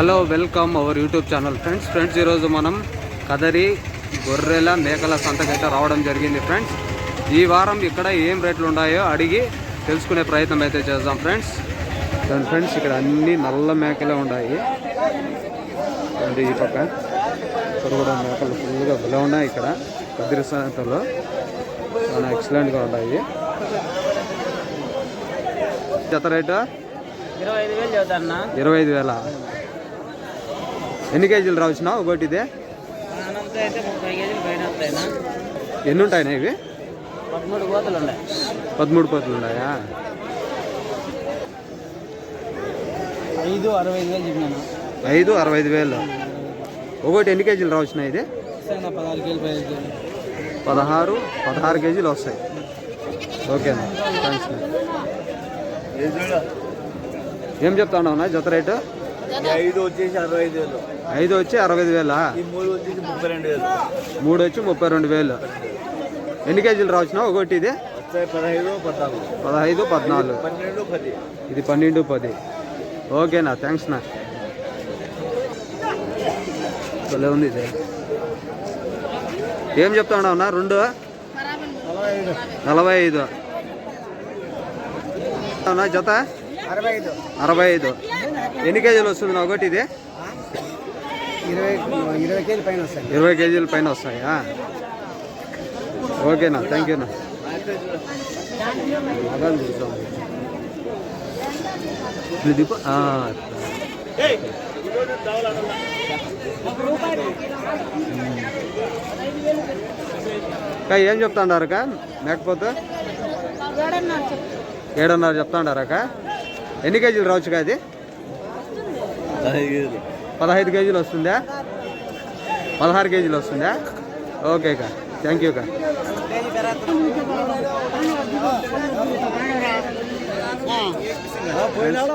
Hello welcome our YouTube channel. Friends friends ఈరోజు మనం కదరి గొర్రెల మేకల సంతకైతే రావడం జరిగింది ఫ్రెండ్స్. ఈ వారం ఇక్కడ ఏం రేట్లు ఉన్నాయో అడిగి తెలుసుకునే ప్రయత్నం అయితే చేద్దాం ఫ్రెండ్స్. చూడండి ఫ్రెండ్స్ ఇక్కడ అన్ని నల్ల మేకలే ఉన్నాయి. చూడండి ఈ పక్క. ఇక్కడ కూడా మేకలు ఫుల్గా భలే ఉన్నాయి ఇక్కడ. కదిరి సంతలో. చాలా ఎక్సలెంట్గా ఉన్నాయి. జత రేటు? ఇరవై ఐదు వేలు చదువుతాన్నా ఇరవై ఐదు వేల ఎన్ని కేజీలు రావచ్చునా? ఒకటి ఇదే? ఎన్ని ఉంటాయినా ఇవి? పదమూడు కోతలు ఉన్నాయి పదమూడు పోతులు ఉన్నాయా? ఐదు అరవై ఐదు వేలు చెప్పినాను. ఐదు అరవై ఐదు వేలు. ఒకటి ఎన్ని కేజీలు రావచ్చునా ఇది? పదహారు కేజీలు పదహారు పదహారు కేజీలు వస్తాయి. ఓకేనా థ్యాంక్స్ ఏం చెప్తా ఉన్నావునా జత రేటు? ఐదు వచ్చేసి అరవై ఐదు వేలు. ఐదు వచ్చి అరవై ఐదు వేలా? ఈ మూడు వచ్చేసి ముప్పై రెండు వేలు. మూడు వచ్చి ముప్పై రెండు వేలు. ఎన్ని కేజీలు రావచ్చునా ఒకటి ఇది? పదహైదు పద్నాలుగు. పదహైదు పద్నాలుగు. పన్నెండు పది. ఇది పన్నెండు పది. ఓకేనా థ్యాంక్స్ నా. భలే ఉంది ఇది. ఏం చెప్తా ఉన్నావునా రెండు? నలభై ఐదు. నలభై ఐదు. అవునా జత? అరవై ఐదు అరవై ఐదు ఎన్ని కేజీలు వస్తుంది నా ఒకటి ఇది? ఇరవై ఇరవై కేజీలు పైన వస్తాయి. ఇరవై కేజీల పైన వస్తాయా? ఓకేనా థ్యాంక్ యూనా ఏం చెప్తాండారక మేకపోతే? ఏడున్నర చెప్తాండారక ఎన్ని కేజీలు రావచ్చు అది పదహైదు కేజీలు. వస్తుందా? పదహారు కేజీలు వస్తుందా? ఓకే అక్క. థ్యాంక్ యూ అక్క.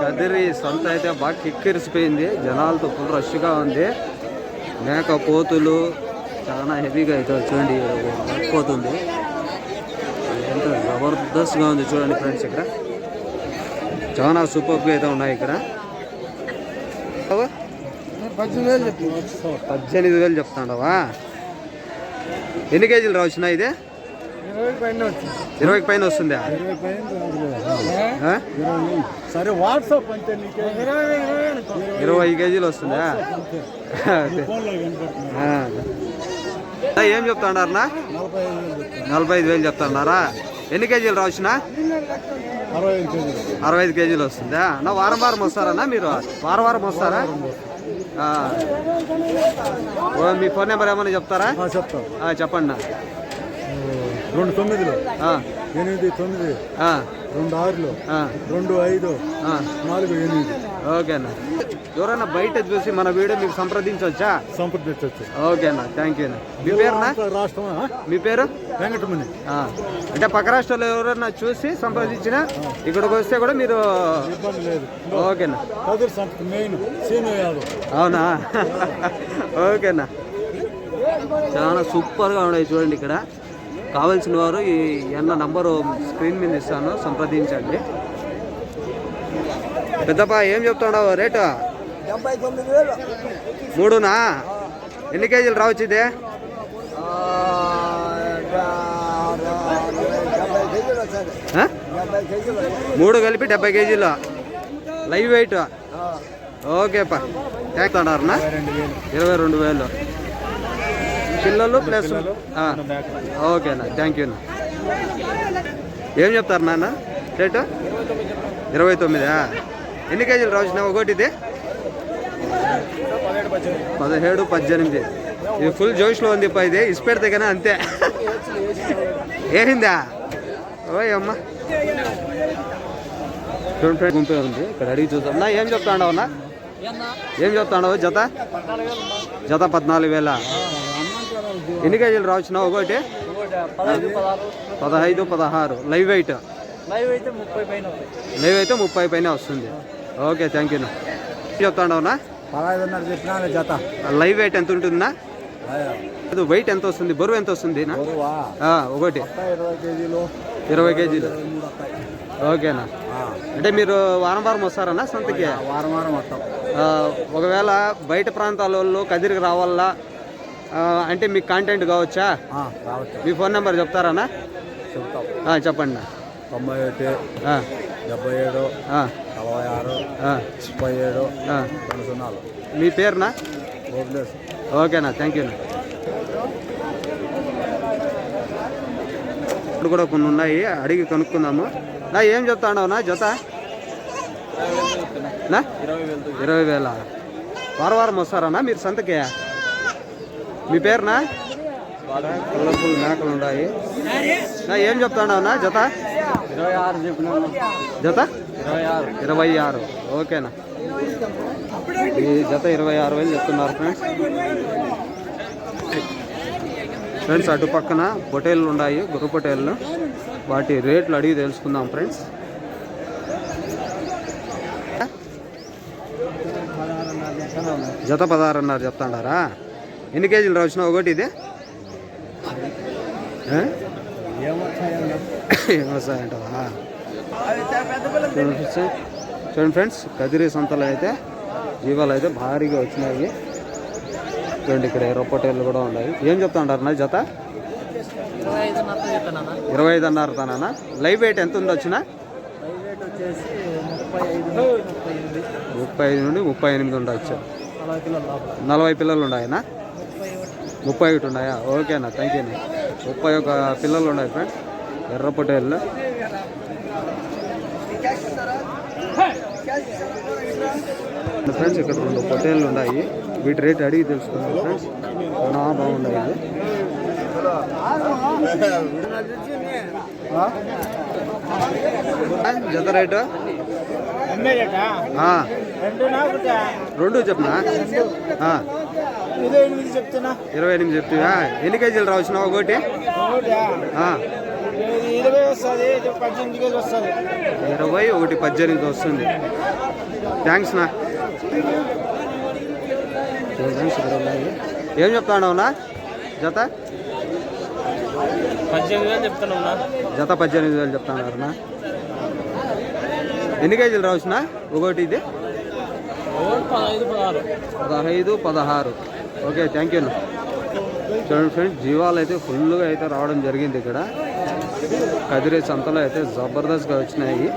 కదిరి సంత అయితే బాగా కిక్కిరిసిపోయింది జనాలతో ఫుల్ రష్గా ఉంది. మేక పోతులు చాలా హెవీగా అయితే చూడండి పోతుంది. ఎంత జబర్దస్త్గా ఉంది చూడండి ఫ్రెండ్స్ ఇక్కడ. చాలా సూపర్గా అయితే ఉన్నాయి ఇక్కడ. పద్దెనిమిది వేలు చెప్తాండవా? ఎన్ని కేజీలు రావచ్చునా ఇది? ఇరవై పైన వస్తుందా? ఇరవై? సరే వాట్సాప్ కేజీలు వస్తుందా? ఏం చెప్తాడారనా నలభై ఐదు వేలు చెప్తున్నారా ఎన్ని కేజీలు రావచ్చునా అరవై ఐదు కేజీలు అరవై ఐదు కేజీలు వస్తుందా? నా వారం వారం వస్తారన్నా మీరు? వారం వారం వస్తారా? మీ ఫోన్ నెంబర్ ఏమైనా చెప్తారా? చెప్పండి నా రెండు తొమ్మిదిలో. ఎనిమిది తొమ్మిది. రెండు ఆరులో. రెండు ఐదు. నాలుగు ఎనిమిది. ఓకేనా ఎవరైనా బయట చూసి మన వీడియో మీకు సంప్రదించవచ్చా? సంప్రదించవచ్చు. ఓకేనా థ్యాంక్ యూ మీ పేరునా? రాష్ట్రం మీ పేరు? వెంకటమణి. అంటే పక్క రాష్ట్రాల్లో ఎవరైనా చూసి సంప్రదించినా ఇక్కడికి వస్తే కూడా మీరు ఇబ్బంది లేదు. ఓకేనా మెయిన్ సీను యాదవ్. అవునా? ఓకేనా చాలా సూపర్గా ఉన్నాయి చూడండి ఇక్కడ. కావాల్సిన వారు ఈ ఎన్న నంబరు స్క్రీన్ మీద ఇస్తాను సంప్రదించండి. పెద్దపా ఏం చెప్తున్నావు? రేటు? మూడునా? ఎన్ని కేజీలు రావచ్చు ఇది? మూడు కలిపి డెబ్బై కేజీలు. Live weight? ఓకేపా థ్యాంక్స్ అన్నారనా ఇరవై రెండు వేలు. పిల్లలు ప్లస్ ఆ, ఓకేనా థ్యాంక్ యూనా ఏం చెప్తారు నాన్న? రేటు ఇరవై తొమ్మిదా? ఎన్ని కేజీలు రావచ్చిన ఒకటి ఇది? పదిహేడు పద్దెనిమిది. ఇది ఫుల్ జోష్లో ఉంది పా ఇది. ఇసిపెడితే కానీ అంతే. ఏరిందా ఓయ్ అమ్మ. చూడండి ఫ్రెండ్ గుంపే ఉంది. ఇక్కడ అడిగి చూద్దాం. నా ఏం చెప్తాండవు అన్న? ఏం చెప్తాండవు జత? జత పద్నాలుగు వేల. ఎన్ని కేజీలు రావచ్చునా ఒకటి? పదహైదు పదహారు. లైవ్ వెయిట్ లైవ్ అయితే ముప్పై పైన వస్తాయి లైవ్ అయితే ముప్పై పైన వస్తుంది. ఓకే థ్యాంక్ యూనా చెప్తాండవునా పదహైదున్నర చెప్పినా జత. లైవ్ వెయిట్ ఎంత ఉంటుందా అది వెయిట్ ఎంత వస్తుంది? బరువు ఎంత వస్తుంది ఒకటి. ఇరవై కేజీలు. ఇరవై కేజీలు. ఓకేనా. అంటే మీరు వారం వారం వస్తారన్నా సంతకి? వారం వారం వస్తాం. ఒకవేళ బయట ప్రాంతాల వాళ్ళు కదిరికి రావాలా? అంటే మీకు కాంటెంట్ కావచ్చా? మీ ఫోన్ నెంబర్ చెప్తారన్నా చెప్తాం. చెప్పండి. తొంభై ఒకటి డెబ్బై ఏడు నలభై ఆరు ముప్పై ఏడు. రెండు సున్నాలు. మీ పేరునా? ఓకేనా థ్యాంక్ యూ ఇప్పుడు కూడా కొన్ని ఉన్నాయి అడిగి కనుక్కుందాము. నా ఏం చెప్తాడవునా జత నా ఇరవై వేల. వారం వారం వస్తారన్నా మీరు సంతకి? మీ పేరునా? కలర్ఫుల్ మేకలు ఉన్నాయి. నా ఏం చెప్తాడవునా జత ఇరవై ఆరు చెప్పినాను జత ఇరవై ఆరు. ఇరవై ఆరు. ఓకేనా? ఈ జత ఇరవై ఆరు వేలు చెప్తున్నారు ఫ్రెండ్స్ ఫ్రెండ్స్ అటు పక్కన పొటేళ్ళు ఉన్నాయి గుర్ర పొటేళ్ళు వాటి రేట్లు అడిగి తెలుసుకుందాం ఫ్రెండ్స్ జత పదహారున్నర చెప్తాడారా? ఎన్ని కేజీలు రావచ్చిన ఒకటి ఇది? ఆ? ఏమొస్తాయంటవా చూడండి ఫ్రెండ్స్ చూడండి ఫ్రెండ్స్ కదిరి సంతలో అయితే జీవాలు అయితే భారీగా వచ్చినాయి. చూడండి ఇక్కడ రొప్పటేళ్ళు కూడా ఉన్నాయి. ఏం చెప్తా ఉంటారు నా జత? ఇరవై ఐదు అన్నారు తనా లైవ్ వెయిట్ ఎంత ఉంది వచ్చిన? ముప్పై ఐదు నుండి ముప్పై ఎనిమిది ఉండొచ్చు. నలభై పిల్లలు ఉన్నాయనా ముప్పై ఒకటి ఉన్నాయా? ఓకే అన్న థ్యాంక్ యూ అన్న. ముప్పై ఒక పిల్లలు ఉన్నాయి ఫ్రెండ్స్ ఎర్ర ఫ్రెండ్స్ ఇక్కడ రెండు పొటేళ్ళు ఉన్నాయి. వీటి రేట్ అడిగి తెలుసుకున్నాం ఫ్రెండ్స్ నా బాగున్నాయి జత రేటు? రెండు చెప్పనా? ఇరవై ఎనిమిది చెప్తున్నా ఎన్ని కేజీలు రావచ్చిన ఒకటి? ఇరవై వస్తుంది పద్దెనిమిది కేజీ వస్తుంది. ఇరవై ఒకటి పద్దెనిమిది వస్తుంది. థ్యాంక్స్ నా. ఏం చెప్తాడవునా జత? పద్దెనిమిది వేలు చెప్తున్నా జత పద్దెనిమిది వేలు చెప్తాడారునా ఎన్ని కేజీలు రావచ్చిన ఒకటి ఇది? పదహైదు పదహారు. పదహైదు పదహారు. ఓకే థ్యాంక్ యూ చూడండి ఫ్రెండ్స్ జీవాలు అయితే ఫుల్గా అయితే రావడం జరిగింది ఇక్కడ. కదిరే సంతలో అయితే జబర్దస్త్గా వచ్చినాయి.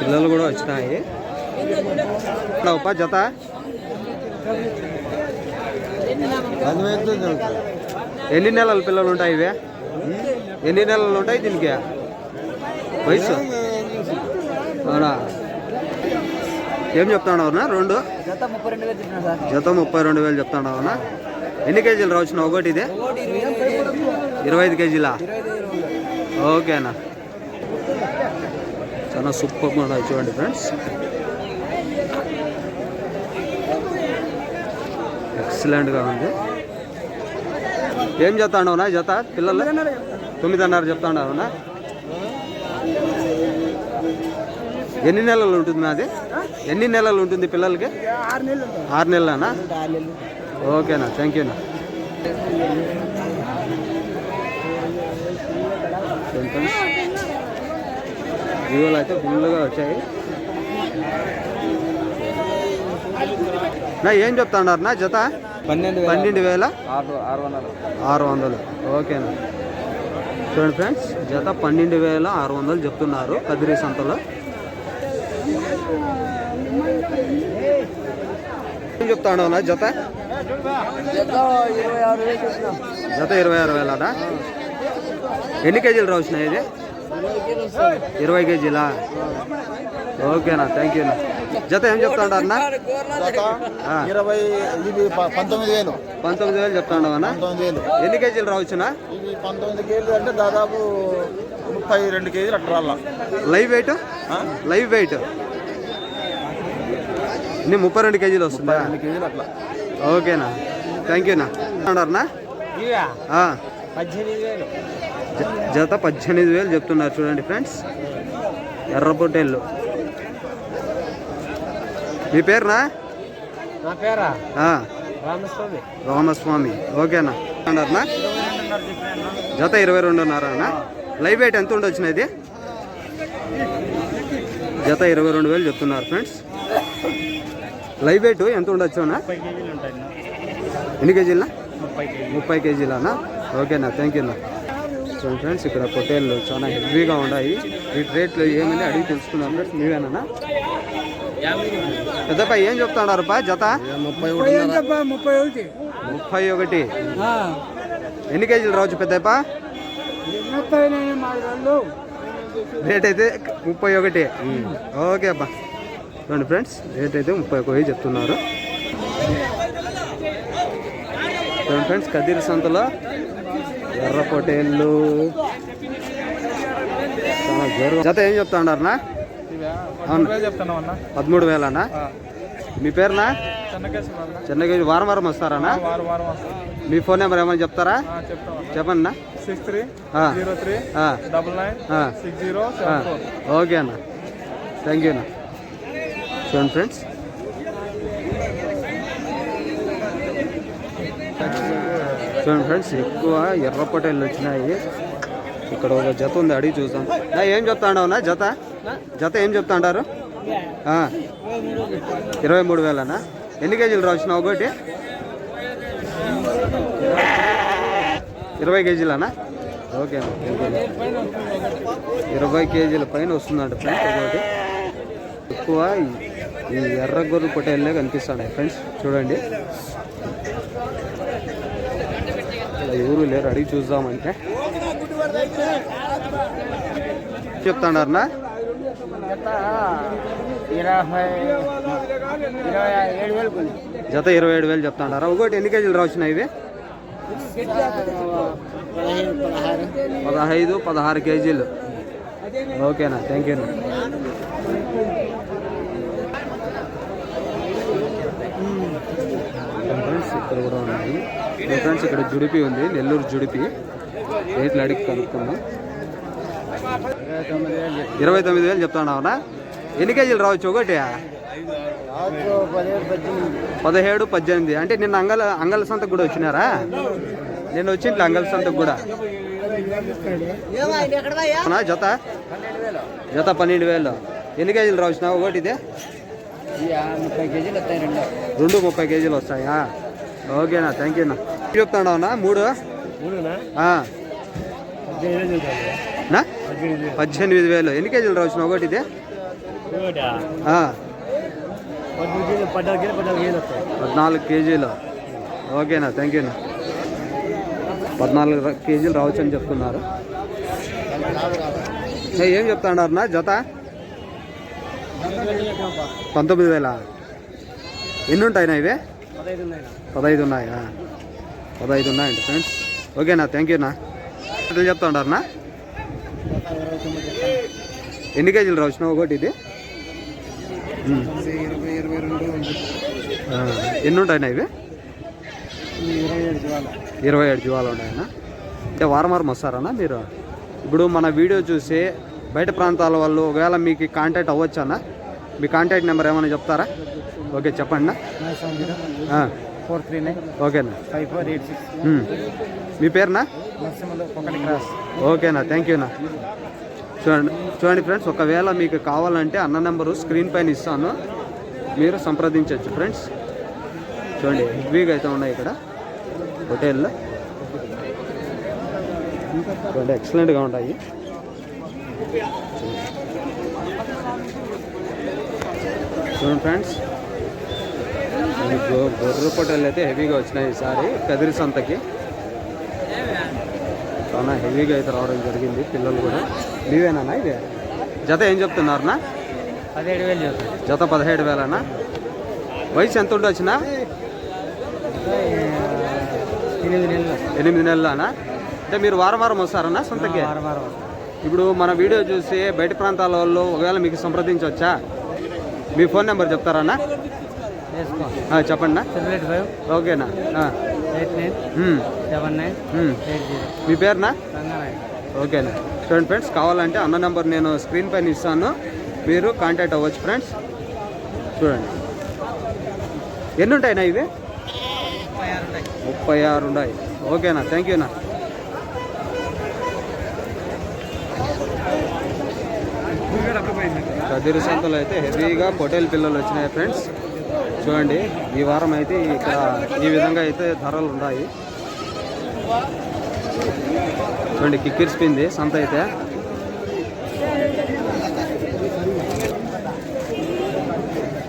పిల్లలు కూడా వచ్చినాయి. ఉప్ప జత. ఎన్ని నెలల పిల్లలు ఉంటాయి ఇవే? ఎన్ని నెలలు ఉంటాయి దీనికి? వయసు? అవునా? ఏం చెప్తాడవునా రెండు? జత ముప్పై రెండు వేలు చెప్పిన సార్ చెప్తాడవునా ఎన్ని కేజీలు రావచ్చు ఒకటి ఇది? ఇరవై ఐదు కేజీలా? ఓకేనా చాలా సూపర్గా ఉన్నాయి చూడండి ఫ్రెండ్స్. ఎక్సలెంట్గా ఉంది. ఏం చెప్తాడవునా జత? పిల్లలు? తొమ్మిదిన్నర చెప్తాడవునా ఎన్ని నెలలు ఉంటుంది నాది ఎన్ని నెలలు ఉంటుంది పిల్లలకి? ఆరు నెలలు ఆరు నెలలనా? ఓకేనా థ్యాంక్ యూనా జీవోలు అయితే ఫుల్గా వచ్చాయి. నా ఏం చెప్తాడారు నా జత? పన్నెండు పన్నెండు వేల ఆరు వందలు. ఆరు వందలు. ఓకేనా చూడండి ఫ్రెండ్స్ జత పన్నెండు వేల ఆరు వందలు చెప్తున్నారు కదిరి సంతలో. ఏం చెప్తాడు నా జత? జత ఇరవై ఆరు వేలు చెప్పిన జత ఇరవై ఆరు వేలడా ఎన్ని కేజీలు రావుతున్నాయి ఇది ఇరవై కేజీలా? ఓకేనా థ్యాంక్ యూ జత ఏం చెప్తాడు అన్న? ఇరవై ఇది పంతొమ్మిది వేలు. పంతొమ్మిది వేలు చెప్తాడు అన్న? ఎన్ని కేజీలు రావచ్చునా? ఇది పంతొమ్మిది కేజీలు అంటే దాదాపు ముప్పై రెండు కేజీలు అట్లా రాళ్ళ లైవ్ వెయిట్? Live weight? నీ ముప్పై రెండు కేజీలు వస్తుందా? రెండు కేజీలు అట్లా. ఓకేనా థ్యాంక్ యూనా అన్నారనా ఆ, పద్దెనిమిది వేలు. జత పద్దెనిమిది వేలు చెప్తున్నారు చూడండి ఫ్రెండ్స్. ఎర్ర పొట్టేళ్ళు. మీ పేరునా? నా పేరా? ఆ, రామస్వామి. రామస్వామి. ఓకేనా? అన్నారనా జత ఇరవై రెండున్నరనా లైవ్ వెయిట్ ఎంత ఉండొచ్చిన ఇది? జత ఇరవై రెండు వేలు చెప్తున్నారు ఫ్రెండ్స్. లైవ్ వెయిట్ ఎంత ఉండొచ్చు ఉంటాయి ఎన్ని కేజీలనా ముప్పై కేజీలు. ముప్పై కేజీలనా ఓకేనా? థ్యాంక్ యూ అన్న. చూడండి ఫ్రెండ్స్ ఇక్కడ పొటేళ్ళు చాలా హెవీగా ఉన్నాయి. వీటి రేట్లు ఏమని అడిగి తెలుసుకున్నాం ఫ్రెండ్స్ మీవేనా? పెద్దపై ఏం చెప్తున్నారు పా జత? ముప్పై ఒకటి. ముప్పై ఒకటి ఎన్ని కేజీలు రావచ్చు పెద్దప్ప రేట్ అయితే ముప్పై ఒకటి. ఓకే అబ్బా. చూడండి ఫ్రెండ్స్ రేట్ అయితే ముప్పై ఒకటి చెప్తున్నారు. చూడండి ఫ్రెండ్స్ కదిరి సంతలో ఎర్ర పొటేళ్ళు. జత ఏం చెప్తా ఉన్నారనా అవును. అన్న. పదమూడు వేలనా? మీ పేరునా? చెన్నకేశ్వర చెన్నై వారం వారం వస్తారనా? వారం వారం వస్తాం. మీ ఫోన్ నెంబర్ ఏమైనా చెప్తారా? చెప్తాం చెప్పండి ఓకే అన్న. థ్యాంక్ యూ అన్న. చూడండి ఫ్రెండ్స్ చూడండి ఫ్రెండ్స్ ఎక్కువ ఎర్ర వచ్చినాయి. ఇక్కడ ఒక జత ఉంది అడిగి చూసాం నా ఏం చెప్తాండవు నా జత? జత ఏం చెప్తాండారు? ఆ, ఇరవై మూడు వేలనా? ఎన్ని కేజీలు రావచ్చినావు ఒకటి? ఇరవై కేజీలనా? ఓకే అన్న ఇరవై కేజీల పైన వస్తుందంట ఫ్రెండ్స్ ఒకటి. ఎక్కువ ఈ- ఎర్ర గొర్రె పొట్టేళ్ళే కనిపిస్తున్నాయి ఫ్రెండ్స్ చూడండి. ఎవరు లేరు అడిగి చూద్దామంటే. చెప్తాడారనా? జత ఇరవై ఏడు వేలు చెప్తాడారా? ఒకటి ఎన్ని కేజీలు రావచ్చున్నాయి ఇవి? పదహైదు పదహారు కేజీలు. ఓకేనా థ్యాంక్ యూ ఫ్రెండ్స్ ఇక్కడ కూడా ఉన్నాయి. ఫ్రెండ్స్ ఇక్కడ జుడిపి ఉంది నెల్లూరు జుడిపి. రేట్లు అడిగి కనుక్కుందాం. ఇరవై తొమ్మిది వేలు చెప్తున్నావునా ఎన్ని కేజీలు రావచ్చు ఒకటి? పదిహేడు పద్దెనిమిది. అంటే నిన్న అంగల అంగల సంతకు కూడా వచ్చినారా? నేను వచ్చింట్లే అంగల సంతకు కూడా. జత? జత పన్నెండు వేలు. ఎన్ని కేజీలు రావచ్చు ఒకటి ఇదే ముప్పై కేజీలు వస్తాయి రెండు. రెండు ముప్పై కేజీలు వస్తాయా? ఓకేనా థ్యాంక్ యూ చెప్తాడవునా మూడు. పద్దెనిమిది వేలు ఎన్ని కేజీలు రావచ్చిన ఒకటి ఇదే? పద్నాలుగు కేజీలు ఓకేనా థ్యాంక్ యూ పద్నాలుగు కేజీలు రావచ్చు అని చెప్తున్నారు. ఏ, ఏం చెప్తాడారు నా జత? పంతొమ్మిది వేల? ఎన్ని ఉంటాయినా ఇవే? పదహైదు ఉన్నాయా పదహైదు ఉన్నాయండి ఫ్రెండ్స్. ఓకేనా థ్యాంక్ యూనా ఎట్లా చెప్తా ఉన్నారనా ఎన్ని కేజీలు రావచ్చు ఒకటి ఇది? ఎన్ని ఉంటాయినా ఇవి? ఇరవై ఏడు జీవాలు ఇరవై ఏడు జీవాలు ఉన్నాయన్నా. అంటే వారం వారం వస్తారన్నా మీరు? ఇప్పుడు మన వీడియో చూసి బయట ప్రాంతాల వాళ్ళు ఒకవేళ మీకు కాంటాక్ట్ అవ్వచ్చన్నా మీ కాంటాక్ట్ నెంబర్ ఏమైనా చెప్తారా? ఓకే చెప్పండి ఫోర్ త్రీ నైన్ ఓకేనా? Five four eight six. మీ పేరునా? ఓకేనా థ్యాంక్ యూనా చూడండి చూడండి ఫ్రెండ్స్ ఒకవేళ మీకు కావాలంటే అన్న నెంబరు స్క్రీన్ పైన ఇస్తాను. మీరు సంప్రదించవచ్చు ఫ్రెండ్స్. చూడండి హెవీగా అయితే ఉన్నాయి ఇక్కడ. హోటల్లో. చూడండి ఎక్సలెంట్గా ఉంటాయి చూడండి ఫ్రెండ్స్. గొర్రె పొట్టలు అయితే హెవీగా వచ్చినాయి ఈసారి కదిరి సంతకి. చాలా హెవీగా అయితే రావడం జరిగింది పిల్లలు కూడా. నీవేనా ఇది? జత ఏం చెప్తున్నారనా? పదిహేడు వేలు జత పదిహేడు వేలనా? వయసు ఎంత ఉండొచ్చునా ఎనిమిది నెలలు. ఎనిమిది నెలలనా? అంటే మీరు వారం వారం వస్తారన్నా సొంతకి? ఇప్పుడు మన వీడియో చూసి బయట ప్రాంతాల వాళ్ళు ఒకవేళ మీకు సంప్రదించవచ్చా మీ ఫోన్ నెంబర్ చెప్తారన్నా చెప్పండి ఓకేనా? Eight nine. Seven nine. Eight zero. మీ పేరునా? ఓకేనా. చూడండి ఫ్రెండ్స్ కావాలంటే అన్న నెంబర్ నేను స్క్రీన్ పైన ఇస్తాను. మీరు కాంటాక్ట్ అవ్వచ్చు ఫ్రెండ్స్. చూడండి. ఎన్ని ఉంటాయినా ఇవి? ముప్పై ఆరు ఉన్నాయి ఓకేనా. థ్యాంక్ యూనా చదురు సంతలో అయితే హెవీగా పొటేల్ పిల్లలు వచ్చినాయి ఫ్రెండ్స్. చూడండి ఈ వారం అయితే ఇక్కడ ఈ విధంగా అయితే ధరలు ఉన్నాయి. చూడండి కిక్కిరిసిపోయింది సంత అయితే.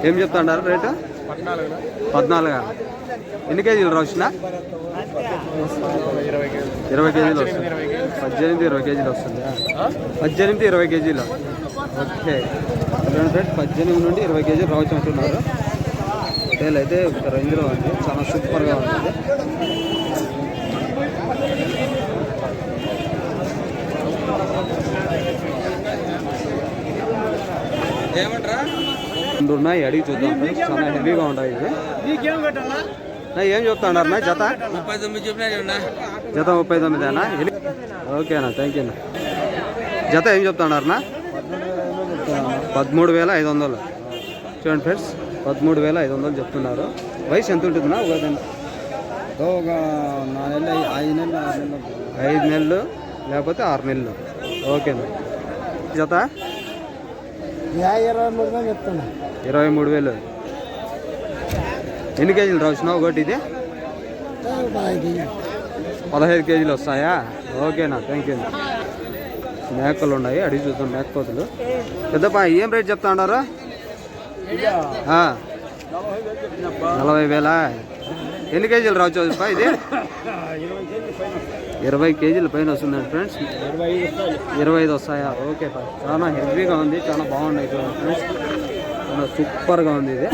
ఏం చెప్తాండారు రేటు? పద్నాలుగా ఎన్ని కేజీలు రావచ్చిన ఇరవై కేజీలు వస్తుంది. పద్దెనిమిది ఇరవై కేజీలు వస్తుంది. పద్దెనిమిది ఇరవై కేజీలు. ఓకే. పద్దెనిమిది నుండి ఇరవై కేజీలు రావచ్చు అంటున్నారు హోటల్ అయితే ఒక రేంజ్లో ఉంది. చాలా సూపర్గా ఉంటుంది. రెండు ఉన్నాయి అడిగి చూద్దాం. చాలా హెవీగా ఉన్నాయి ఇవి. నా ఏం చెప్తాడారు నా జత? ముప్పై తొమ్మిది జత ముప్పై తొమ్మిదేనా? ఎన్ని- ఓకేనా థ్యాంక్ యూ జత ఏం చెప్తున్నారు నా పదమూడు వేల ఐదు వందలు. చూడండి ఫ్రెండ్స్. పదమూడు వేల ఐదు వందలు చెప్తున్నారు. వయసు ఎంత ఉంటుందినా ఒక ఒక నాలుగు నెలలు ఐదు నెలలు ఆరు నెలలు. ఐదు నెలలు లేకపోతే ఆరు నెలలు. ఓకేనా జత? ఇరవై మూడు వేలు చెప్తాను ఇరవై మూడు వేలు. ఎన్ని కేజీలు రావుసిన ఒకటి ఇది? పదహైదు కేజీలు. వస్తాయా? ఓకేనా థ్యాంక్ యూ మేకలు ఉన్నాయి అడిగి చూద్దాం మేకపోతులు. పెద్దపా ఏం రేట్ చెప్తా ఉన్నారు. నలభై వేలా ఎన్ని కేజీలు రావచ్చు ఇది? ఇరవై కేజీల పైన వస్తుందండి ఫ్రెండ్స్. ఇరవై ఐదు వస్తాయా? ఓకే పా. చాలా హెవీగా ఉంది చాలా బాగున్నాయి చూడండి ఫ్రెండ్స్. చాలా సూపర్గా ఉంది ఇది.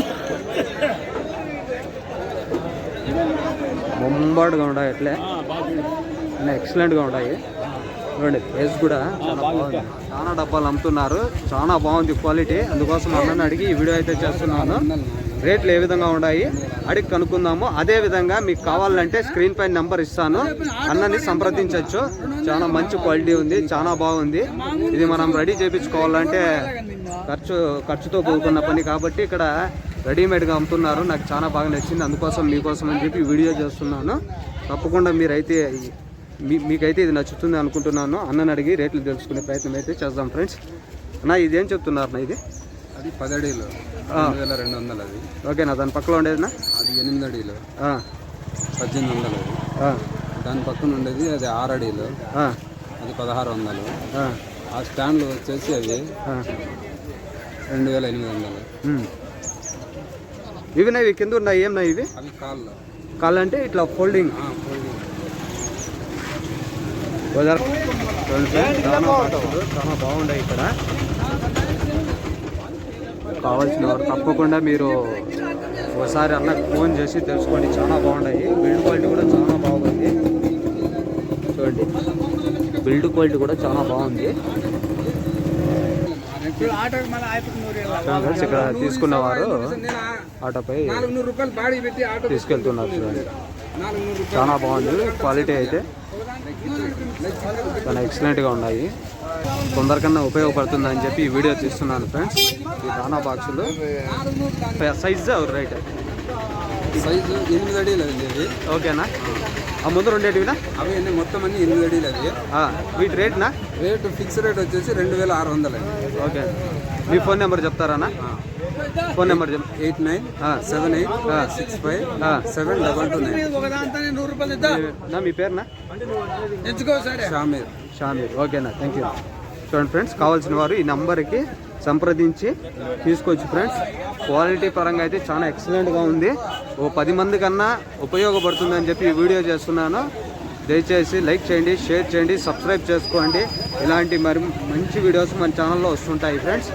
బొంబాటుగా ఉన్నాయి అన్నీ ఎక్సలెంట్గా ఉన్నాయి. చూడండి ఫేస్ కూడా చాలా బాగుంది. చాలా డబ్బాలు అమ్ముతున్నారు. చాలా బాగుంది క్వాలిటీ అందుకోసం అన్నని అడిగి ఈ వీడియో అయితే చేస్తున్నాను. రేట్లు ఏ విధంగా ఉన్నాయి? అడిగి కనుక్కుందాము. అదే విధంగా మీకు కావాలంటే స్క్రీన్ పైన నెంబర్ ఇస్తాను. అన్నని సంప్రదించవచ్చు. చాలా మంచి క్వాలిటీ ఉంది. చాలా బాగుంది. ఇది మనం రెడీ చేయించుకోవాలంటే ఖర్చు ఖర్చుతో కూడుకున్న పని కాబట్టి ఇక్కడ రెడీమేడ్గా అమ్ముతున్నారు. నాకు చాలా బాగా నచ్చింది. అందుకోసం మీకోసం అని చెప్పి వీడియో చేస్తున్నాను. తప్పకుండా మీరైతే మీ మీకైతే ఇది నచ్చుతుంది అనుకుంటున్నాను. అన్నని అడిగి రేట్లు తెలుసుకునే ప్రయత్నం అయితే చేద్దాం ఫ్రెండ్స్. అన్న ఇదేం చెప్తున్నారు నా ఇది? అది పదడీలు. వేల రెండు వందలు అది. ఓకేనా దాని పక్కలో ఉండేదినా అది ఎనిమిది అడీలు. పద్దెనిమిది వందలు అది. దాని పక్కన ఉండేది అది ఆరు అడీలు. అది పదహారు వందలు. ఆ, స్టాండ్లు వచ్చేసి అవి ఆ. రెండు వేల ఎనిమిది వందలు. ఇవి నా ఇవి కింద ఉన్నాయి ఏం నా ఇవి? అవి కాళ్ళు. కాళ్ళంటే ఇట్లా ఫోల్డింగ్. చాలా. చాలా బాగుంటాయి ఇక్కడ. కావాల్సిన వారు తప్పకుండా మీరు ఒకసారి అన్నకు ఫోన్ చేసి తెలుసుకోండి. చాలా బాగున్నాయి. బిల్డ్ క్వాలిటీ కూడా చాలా బాగుంది. చూడండి. బిల్డ్ క్వాలిటీ కూడా చాలా బాగుంది. ఇక్కడ తీసుకున్నవారు ఆటోపై తీసుకెళ్తున్నారు. చూడండి. చాలా బాగుంది. క్వాలిటీ అయితే. చాలా ఎక్సలెంట్గా ఉన్నాయి. తొందరకన్నా ఉపయోగపడుతుంది అని చెప్పి ఈ వీడియో తీస్తున్నాను ఫ్రెండ్స్ ఈ దానా బాక్సులు. సైజ్ రైట్ సైజు ఎనిమిది అడీలు అది ఓకేనా? ఆ ముందు రెండేటివినా అవి అన్ని మొత్తం అన్ని ఎనిమిది అడీలు అవి. వీటి రేట్నా రేటు ఫిక్స్ రేట్ వచ్చేసి రెండు వేల ఆరు వందలు ఓకే. మీ phone number చెప్తారానా? Phone number eight nine seven eight six five seven double two nine. మీ- నా మీ పేరునా? షామీర్ షామీర్. ఓకేనా థ్యాంక్ యూ. చూడండి ఫ్రెండ్స్ కావాల్సిన వారు ఈ నంబర్కి సంప్రదించి తీసుకోవచ్చు ఫ్రెండ్స్. క్వాలిటీ పరంగా అయితే చాలా ఎక్సలెంట్గా ఉంది. ఓ పది మంది కన్నా ఉపయోగపడుతుందని చెప్పి ఈ వీడియో చేస్తున్నాను. దయచేసి లైక్ చేయండి షేర్ చేయండి సబ్స్క్రైబ్ చేసుకోండి. ఇలాంటి మరి మంచి వీడియోస్ మన ఛానల్లో వస్తుంటాయి ఫ్రెండ్స్.